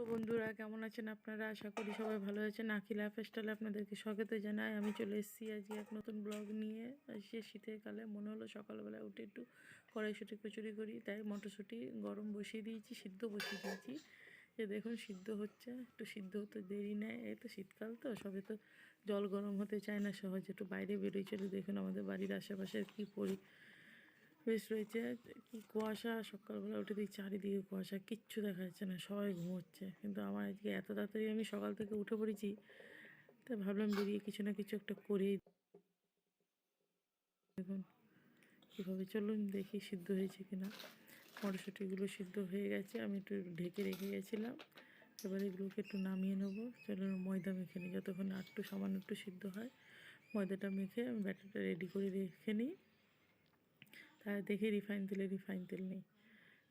তো বন্ধুরা, কেমন আছেন আপনারা? আশা করি সবাই ভালো আছেন। আখি লাইফ স্টাইলে আপনাদেরকে স্বাগত জানাই। আমি চলে এসেছি আজকে এক নতুন ব্লগ নিয়ে। সে শীতের কালে মনে হলো সকালবেলা উঠে একটু কড়াইশুটি কচুরি করি, তাই মটরশুঁটি গরম বসিয়ে দিয়েছি, সিদ্ধ বসিয়ে দিয়েছি। যে দেখুন, সিদ্ধ হচ্ছে, একটু সিদ্ধ হতে দেরি নেয় এই তো শীতকাল তো, সবে তো জল গরম হতে চায় না সহজে। একটু বাইরে বেরোই, চলে দেখুন আমাদের বাড়ির আশেপাশে কী পরি বেশ রয়েছে কি কুয়াশা, সকালবেলা উঠে দিই চারিদিকে কুয়াশা, কিচ্ছু দেখা যাচ্ছে না, সবাই ঘুমোচ্ছে। কিন্তু আমার আজকে এত তাড়াতাড়ি আমি সকাল থেকে উঠে পড়েছি তাই ভাবলাম বেরিয়ে কিছু না কিছু একটা করেই দেখুন, কীভাবে চলুন, দেখি সিদ্ধ হয়েছে কিনা। মটরশুঁটিগুলো সিদ্ধ হয়ে গেছে, আমি একটু ঢেকে রেখে গেছিলাম। এবার এগুলোকে একটু নামিয়ে নেব। চলুন, ময়দা মেখে নিই। যতক্ষণ আর একটু, সামান্য একটু সিদ্ধ হয়, ময়দাটা মেখে আমি ব্যাটারটা রেডি করে রেখে নিই। তার দেখে রিফাইন তেলে, রিফাইন তেল নেই।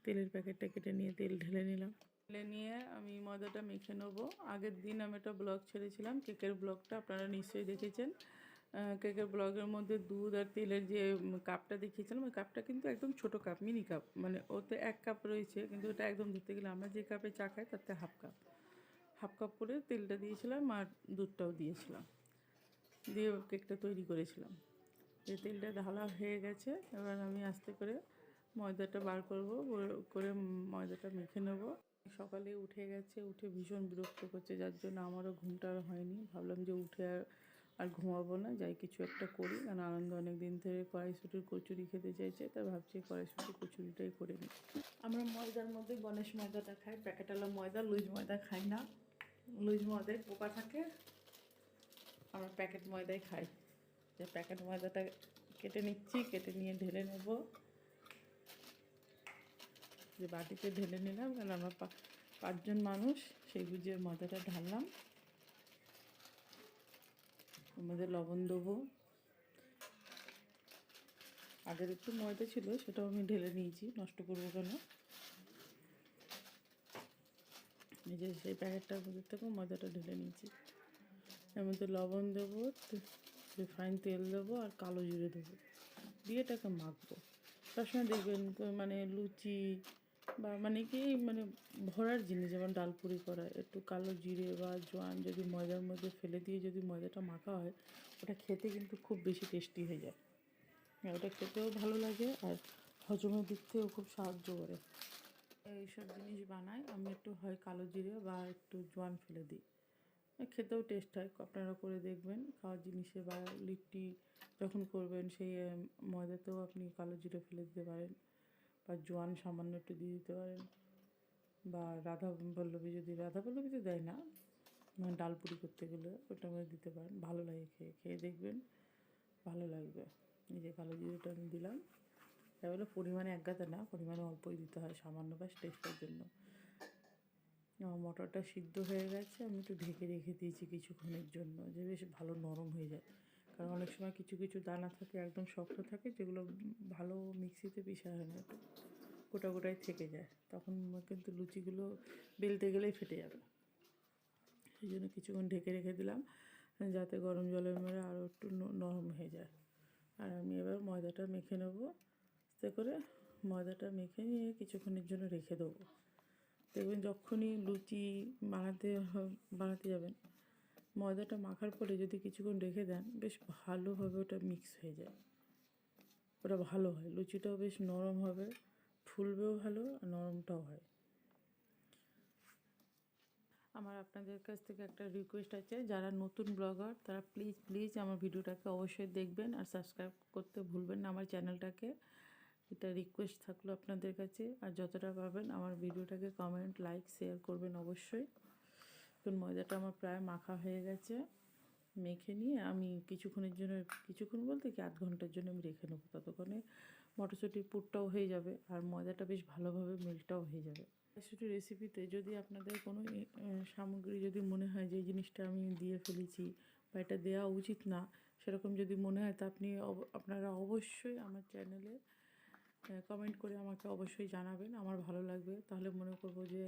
তেলের প্যাকেটটা কেটে নিয়ে তেল ঢেলে নিলাম। ঢেলে নিয়ে আমি ময়দাটা মেখে নেব। আগের দিন আমি একটা ব্লগ ছেড়েছিলাম, কেকের ব্লগটা আপনারা নিশ্চয়ই দেখেছেন। কেকের ব্লগের মধ্যে দুধ আর তেলের যে কাপটা দেখিয়েছিলাম, ওই কাপটা কিন্তু একদম ছোট কাপ, মিনি কাপ। মানে ওতে এক কাপ রয়েছে, কিন্তু ওটা একদম ধরতে গেলে আমরা যে কাপে চা খাই তাতে হাফ কাপ। হাফ কাপ করে তেলটা দিয়েছিলাম আর দুধটাও দিয়েছিলাম। দিয়ে কেকটা তৈরি করেছিলাম। যে তেলটা ঢালা হয়ে গেছে, এবার আমি আস্তে করে ময়দাটা বার করব, করে ময়দাটা মেখে নেব। সকালে উঠে গেছে, উঠে ভীষণ বিরক্ত করছে, যার জন্য আমারও ঘুমটা আর হয়নি। ভাবলাম যে উঠে আর আর ঘুমাবো না, যাই কিছু একটা করি, কারণ আনন্দ অনেক দিন ধরে কড়াইশুটির কচুরি খেতে চাইছে, তাই ভাবছি কড়াইশুটির কচুরিটাই করে নিই। আমরা ময়দার মধ্যে গণেশ ময়দাটা খাই প্যাকেটালা ময়দা লুজ ময়দা খাই না। লুজ ময়দায় পোকা থাকে, আমরা প্যাকেট ময়দাই খাই। যে প্যাকেট ময়দাটা কেটে নিচ্ছি, কেটে নিয়ে ঢেলে নেব। যে বাটিতে ঢেলে নিলাম, কারণ আমরা পাঁচজন মানুষ, সেই বুঝে ময়দাটা ঢাললাম। আমাদের লবণ দেবো। আগের একটু ময়দা ছিল, সেটাও আমি ঢেলে নিয়েছি, নষ্ট করব কেন? যে সেই প্যাকেটটার মধ্যে থেকে ময়দাটা ঢেলে নিয়েছি। এর মধ্যে লবণ দেবো রিফাইন তেল দেবো আর কালো জিরে দেবো। দিয়ে এটাকে মাখবো। সবসময় দেখবেন মানে লুচি বা মানে কি মানে ভরার জিনিস যেমন ডালপুরি করা একটু কালো জিরে বা জোয়ান যদি ময়দার মধ্যে ফেলে দিয়ে যদি ময়দাটা মাখা হয় ওটা খেতে কিন্তু খুব বেশি টেস্টি হয়ে যায়। হ্যাঁ, ওটা খেতেও ভালো লাগে আর হজমের দিক থেকেও খুব সাহায্য করে। এইসব জিনিস বানাই আমি একটু হয় কালো জিরে বা একটু জোয়ান ফেলে দিই। খেতেও টেস্ট হয়। আপনারা করে দেখবেন। খাওয়ার জিনিসে বা লিট্টি যখন করবেন, সেই ময়দাতেও আপনি কালো জিরে ফেলে দিতে পারেন বা জোয়ান সামান্য একটু দিয়ে দিতে পারেন বা রাধা পল্লবী যদি রাধা পল্লবীতে দেয় না ডাল পুরি করতে গেলে ওটা মধ্যে দিতে পারেন। ভালো লাগে খেয়ে। খেয়ে দেখবেন, ভালো লাগবে। এই যে কালো জিরেটা আমি দিলাম। এবার পরিমাণে এক না, পরিমাণে অল্পই দিতে হয় সামান্য ব্যাস টেস্টের জন্য। আমার মটরটা সিদ্ধ হয়ে গেছে, আমি একটু ঢেকে রেখে দিয়েছি কিছুক্ষণের জন্য, যে বেশ ভালো নরম হয়ে যায়। কারণ অনেক সময় কিছু কিছু দানা থাকে, একদম শক্ত থাকে, যেগুলো ভালো মিক্সিতে পিষা হয় না, গোটা গোটাই থেকে যায়। তখন কিন্তু লুচিগুলো বেলতে গেলেই ফেটে যাবে। সেই জন্য কিছুক্ষণ ঢেকে রেখে দিলাম, যাতে গরম জলের মেরে আরও একটু নরম হয়ে যায়। আর আমি এবার ময়দাটা মেখে নেব, আস্তে করে ময়দাটা মেখে নিয়ে কিছুক্ষণের জন্য রেখে দেবো। দেখবেন যখনই লুচি বানাতে বানাতে যাবেন, ময়দাটা মাখার পরে যদি কিছুক্ষণ রেখে দেন, বেশ ভালোভাবে ওটা মিক্স হয়ে যায়। ওটা ভালো হয়। লুচিটাও বেশ নরম হবে, ফুলবেও ভালো আর নরমটাও হয়। আমার আপনাদের কাছ থেকে একটা রিকোয়েস্ট আছে। যারা নতুন ব্লগার তারা প্লিজ প্লিজ আমার ভিডিওটাকে অবশ্যই দেখবেন আর সাবস্ক্রাইব করতে ভুলবেন না আমার চ্যানেলটাকে এটা রিকোয়েস্ট থাকল আপনাদের কাছে। আর যতটা পাবেন আমার ভিডিওটাকে কমেন্ট লাইক শেয়ার করবেন অবশ্যই। এখন ময়দাটা আমার প্রায় মাখা হয়ে গেছে। মেখে নিয়ে আমি কিছুক্ষণের জন্য, কিছুক্ষণ বলতে কি আধ ঘণ্টার জন্য আমি রেখে নেব। ততক্ষণে মটরশুঁটির পুরটাও হয়ে যাবে আর ময়দাটা বেশ ভালোভাবে মেল্টটাও হয়ে যাবে। মটরশুঁটি রেসিপিতে যদি আপনাদের কোনো সামগ্রী যদি মনে হয় যে জিনিসটা আমি দিয়ে ফেলেছি বা এটা দেওয়া উচিত না, সেরকম যদি মনে হয় তা আপনি আপনারা অবশ্যই আমার চ্যানেলে কমেন্ট করে আমাকে অবশ্যই জানাবেন, আমার ভালো লাগবে। তাহলে মনে করব যে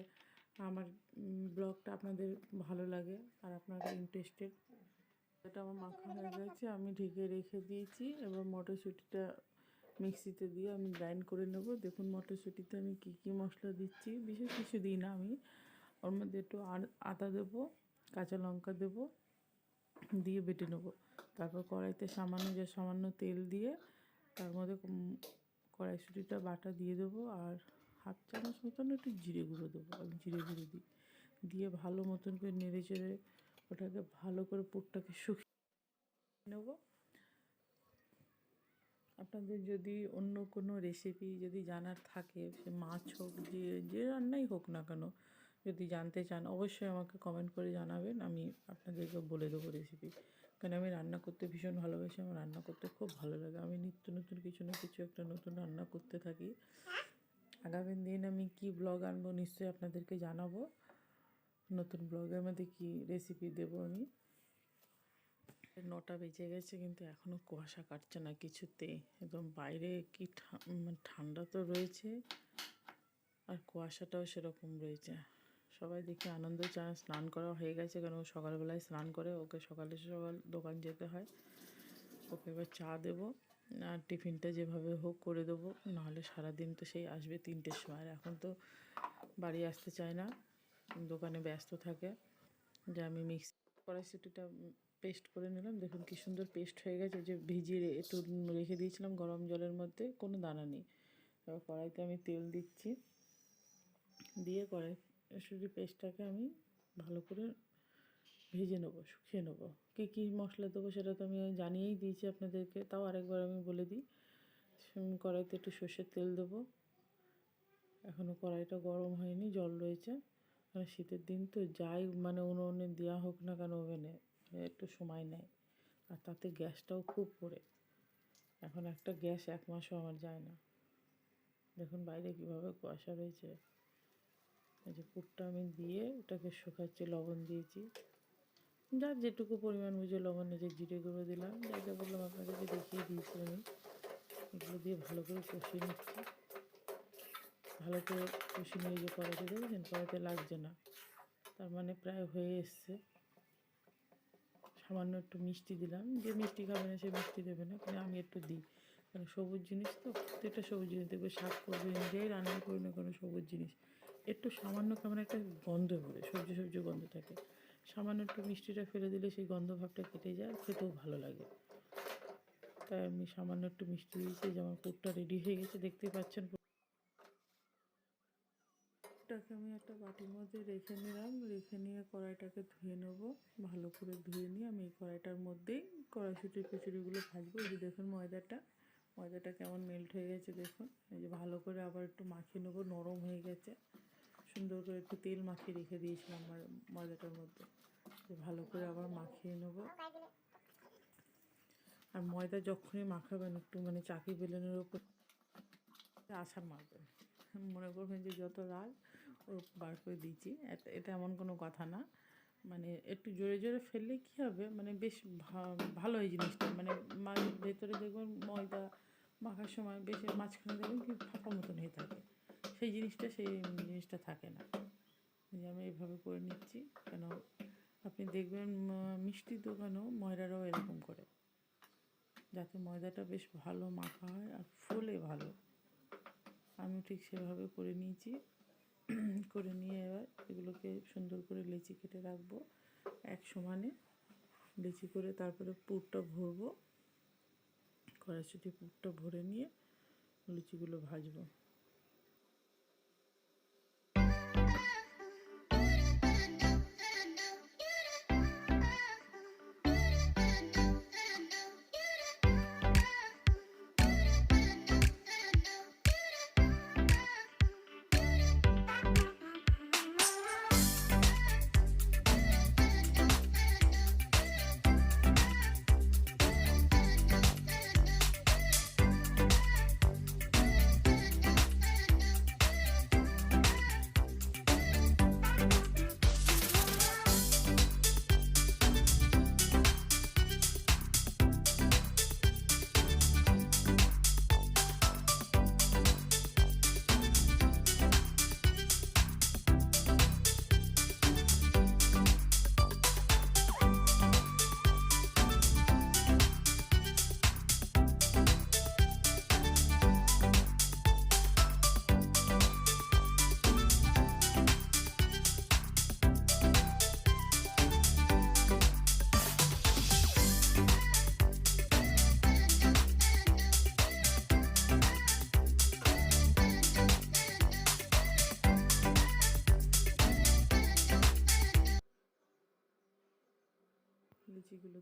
আমার ব্লগটা আপনাদের ভালো লাগে আর আপনারা ইন্টারেস্টেড এটা আমার মাখা হয়ে গেছে, আমি ঢেকে রেখে দিয়েছি, এবার মটরশুঁটিটা মিক্সিতে দিয়ে আমি গ্রাইন্ড করে নেব। দেখুন মটরশুঁটিতে আমি কী কী মশলা দিচ্ছি, বিশেষ কিছু দিই না আমি। ওর মধ্যে একটু আদা দেবো, কাঁচা লঙ্কা দেবো, দিয়ে বেটে নেব। তারপর কড়াইতে সামান্য যে সামান্য তেল দিয়ে তার মধ্যে কড়াইশুঁটিটা বাটা দিয়ে দেবো আর হাফ চামচ মতন একটু জিরে গুঁড়ো দেবো। আমি জিরে গুঁড়ো দিই। দিয়ে ভালো মতন করে নেড়ে চেড়ে ওটাকে ভালো করে পুরটাকে শুকিয়ে নেব। আপনাদের যদি অন্য কোনো রেসিপি যদি জানার থাকে, সে মাছ হোক, যে যে রান্নাই হোক না কেন, যদি জানতে চান, অবশ্যই আমাকে কমেন্ট করে জানাবেন। আমি আপনাদেরকে বলে দেবো রেসিপি কারণ আমি রান্না করতে ভীষণ ভালোবাসি, আমার রান্না করতে খুব ভালো লাগে। আমি নিত্য নতুন কিছু না কিছু একটা নতুন রান্না করতে থাকি। আগামী দিন আমি কি ব্লগ আনব নিশ্চয়ই আপনাদেরকে জানাব। নতুন ব্লগের মধ্যে কী রেসিপি দেবো আমি। নটা বেজে গেছে, কিন্তু এখনও কুয়াশা কাটছে না কিছুতেই একদম বাইরে কি মানে ঠান্ডা তো রয়েছে, আর কুয়াশাটাও সেরকম রয়েছে। সবাই দেখি আনন্দ চা, স্নান করা হয়ে গেছে। কারণ ও সকালবেলায় স্নান করে, ওকে সকালে সকাল দোকান যেতে হয়। ওকে এবার চা দেবো, আর টিফিনটা যেভাবে হোক করে দেবো, নাহলে সারাদিন তো সেই আসবে তিনটের সময়। আর এখন তো বাড়ি আসতে চায় না, দোকানে ব্যস্ত থাকে। যে আমি মিক্স কড়াইশুটিটা পেস্ট করে নিলাম। দেখুন কি সুন্দর পেস্ট হয়ে গেছে। যে ভিজিয়ে একটু রেখে দিয়েছিলাম গরম জলের মধ্যে, কোনো দানা নেই। এবার কড়াইতে আমি তেল দিচ্ছি। দিয়ে কড়াইশুটি পেস্টটাকে আমি ভালো করে ভেজে নেব, শুকিয়ে নেব। কী কী মশলা দেবো সেটা তো আমি জানিয়েই দিয়েছি আপনাদেরকে, তাও আরেকবার আমি বলে দিই। কড়াইতে একটু সর্ষের তেল দেবো। এখনও কড়াইটা গরম হয়নি, জল রয়েছে। কারণ শীতের দিন তো যাই মানে উনুনে দেওয়া হোক না কেন ওভেনে একটু সময় নেয়। আর তাতে গ্যাসটাও খুব পড়ে। এখন একটা গ্যাস এক মাসও আমার যায় না। দেখুন বাইরে কীভাবে কুয়াশা রয়েছে। এই যে পুরটা আমি দিয়ে ওটাকে শুকাচ্ছি, লবণ দিয়েছি। যার যেটুকু পরিমাণ বুঝে লবণ নিয়েছে জিরে গুঁড়ো দিলাম। যা যা বললাম আপনাদেরকে দেখিয়ে দিয়েছি আমি। এগুলো দিয়ে ভালো করে কষিয়ে নিচ্ছি। ভালো করে কষিয়ে নিয়ে যে কড়াইতে দেখেছেন কড়াইতে লাগছে না। তার মানে প্রায় হয়ে এসছে। সামান্য একটু মিষ্টি দিলাম। যে মিষ্টি খাবে না সে মিষ্টি দেবে না, কিন্তু আমি একটু দিই। কারণ সবুজ জিনিস তো, প্রত্যেকটা সবুজ জিনিস, দেখবে শাক করবে, নিজেই রান্না করি না কোনো সবুজ জিনিস। একটু সামান্য কেমন একটা গন্ধ বেরোয় সবজি সবজি গন্ধ থাকে। সামান্য একটু মিষ্টিটা ফেলে দিলে সেই গন্ধ ভাবটা কেটে যায়, খেতেও ভালো লাগে। তাই আমি সামান্য একটু মিষ্টি দিয়েছি যে আমার পুরটা রেডি হয়ে গেছে দেখতেই পাচ্ছেন পুরটাকে আমি একটা বাটির মধ্যে রেখে নিলাম, রেখে নিয়ে কড়াইটাকে ধুয়ে নেব। ভালো করে ধুয়ে নিয়ে আমি এই কড়াইটার মধ্যেই কড়াইশুটির কচুরিগুলো ভাজবো। এই যে দেখুন ময়দাটা ময়দাটা কেমন মেল্ট হয়ে গেছে দেখুন। এই যে ভালো করে আবার একটু মাখিয়ে নেব, নরম হয়ে গেছে। সুন্দর করে একটু তেল মাখিয়ে রেখে দিয়েছিলাম ময়- ময়দাটার মধ্যে। ভালো করে আবার মাখিয়ে নেব। আর ময়দা যখনই মাখাবেন একটু মানে চাকি বেলনের ওপর আছাড় মারবেন। মনে করবেন যে যত রাগ ও বার করে দিয়েছি। এটা- এমন কোনো কথা না। মানে একটু জোরে জোরে ফেললে কী হবে? মানে বেশ ভালো এই জিনিসটা। মানে ভেতরে দেখবেন ময়দা মাখার সময় বেশ মাঝখানে দেখবেন কি ফাঁকা মতন হয়ে থাকে। সেই জিনিসটা সেই জিনিসটা থাকে না। যে আমি এইভাবে করে নিচ্ছি, কেন? আপনি দেখবেন মিষ্টির দোকানেও ময়রারাও এরকম করে। যাতে ময়দাটা বেশ ভালো মাখা হয় আর ফোলে ভালো। আমি ঠিক সেভাবে করে নিয়েছি। করে নিয়ে এবার এগুলোকে সুন্দর করে লেচি কেটে রাখব এক সমানে। লেচি করে তারপরে পুরটা ভরবো। কড়াইশুটি পুরটা ভরে নিয়ে লুচিগুলো ভাজবো।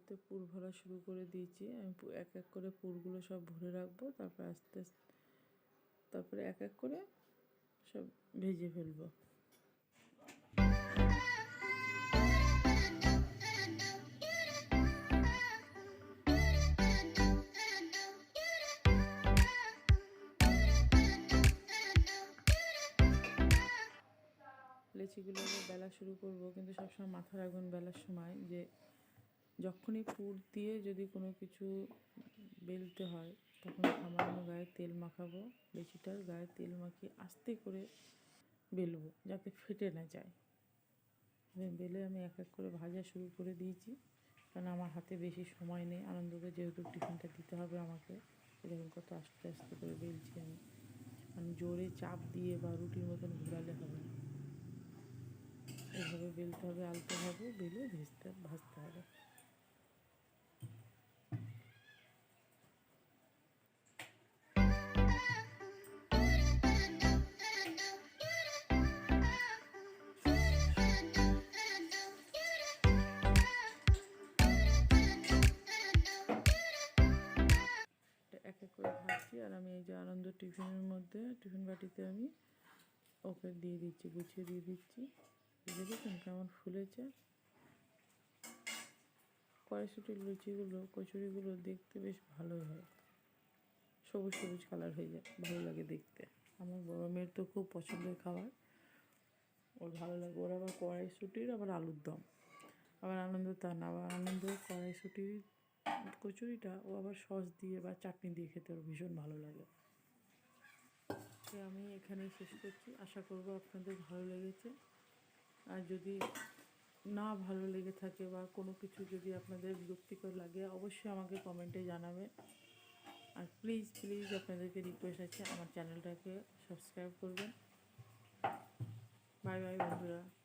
লিচিগুলোতে পুর ভরা শুরু করে দিয়েছি। আমি এক এক করে পুরগুলো সব ভরে রাখব, তারপর আস্তে আস্তে, তারপরে এক এক করে সব ভেজে ফেলব। লেচিগুলো বেলা শুরু করব, কিন্তু সবসময় মাথা রাখবেন বেলার সময় যে যখনই পুর দিয়ে যদি কোনো কিছু বেলতে হয়, তখন সামান্য গায়ে তেল মাখাবো লেচিটার গায়ে তেল মাখিয়ে আস্তে করে বেলবো, যাতে ফেটে না যায়। বেলে আমি এক এক করে ভাজা শুরু করে দিয়েছি, কারণ আমার হাতে বেশি সময় নেই। আনন্দকে যেহেতু টিফিনটা দিতে হবে আমাকে, এরকম কত আস্তে আস্তে করে বেলছি আমি। আমি জোরে চাপ দিয়ে বা রুটির মতন ঘোরালে হবে না। এভাবে বেলতে হবে, আলতোভাবে বেলে ভেজতে, ভাজতে হবে। আর আমি এই যে আনন্দ টিফিনের মধ্যে, টিফিন বাটিতে আমি ওকে দিয়ে দিচ্ছি, গুছিয়ে দিয়ে দিচ্ছি। দেখুন কেমন ফুলেছে। কড়াইশুটির লুচিগুলো, কচুরিগুলো দেখতে বেশ ভালোই হয়। সবুজ সবুজ কালার হয়ে যায়, ভালো লাগে দেখতে। আমার বড় মেয়ের তো খুব পছন্দের খাবার। ওর ভালো লাগে, ওর আবার কড়াইশুটির আবার আলুর দম। আবার আনন্দ তা না, আবার আনন্দ কড়াইশুটির কচুরিটা ও আবার সস দিয়ে বা চাটনি দিয়ে খেতে ওর ভীষণ ভালো লাগে। তো আমি এখানেই শেষ করছি। আশা করব আপনাদের ভালো লেগেছে। আর যদি না ভালো লেগে থাকে বা কোনো কিছু যদি আপনাদের বিরক্তিকর লাগে, অবশ্যই আমাকে কমেন্টে জানাবেন। আর প্লিজ প্লিজ আপনাদেরকে রিকোয়েস্ট আছে, আমার চ্যানেলটাকে সাবস্ক্রাইব করবেন। বাই বাই বন্ধুরা।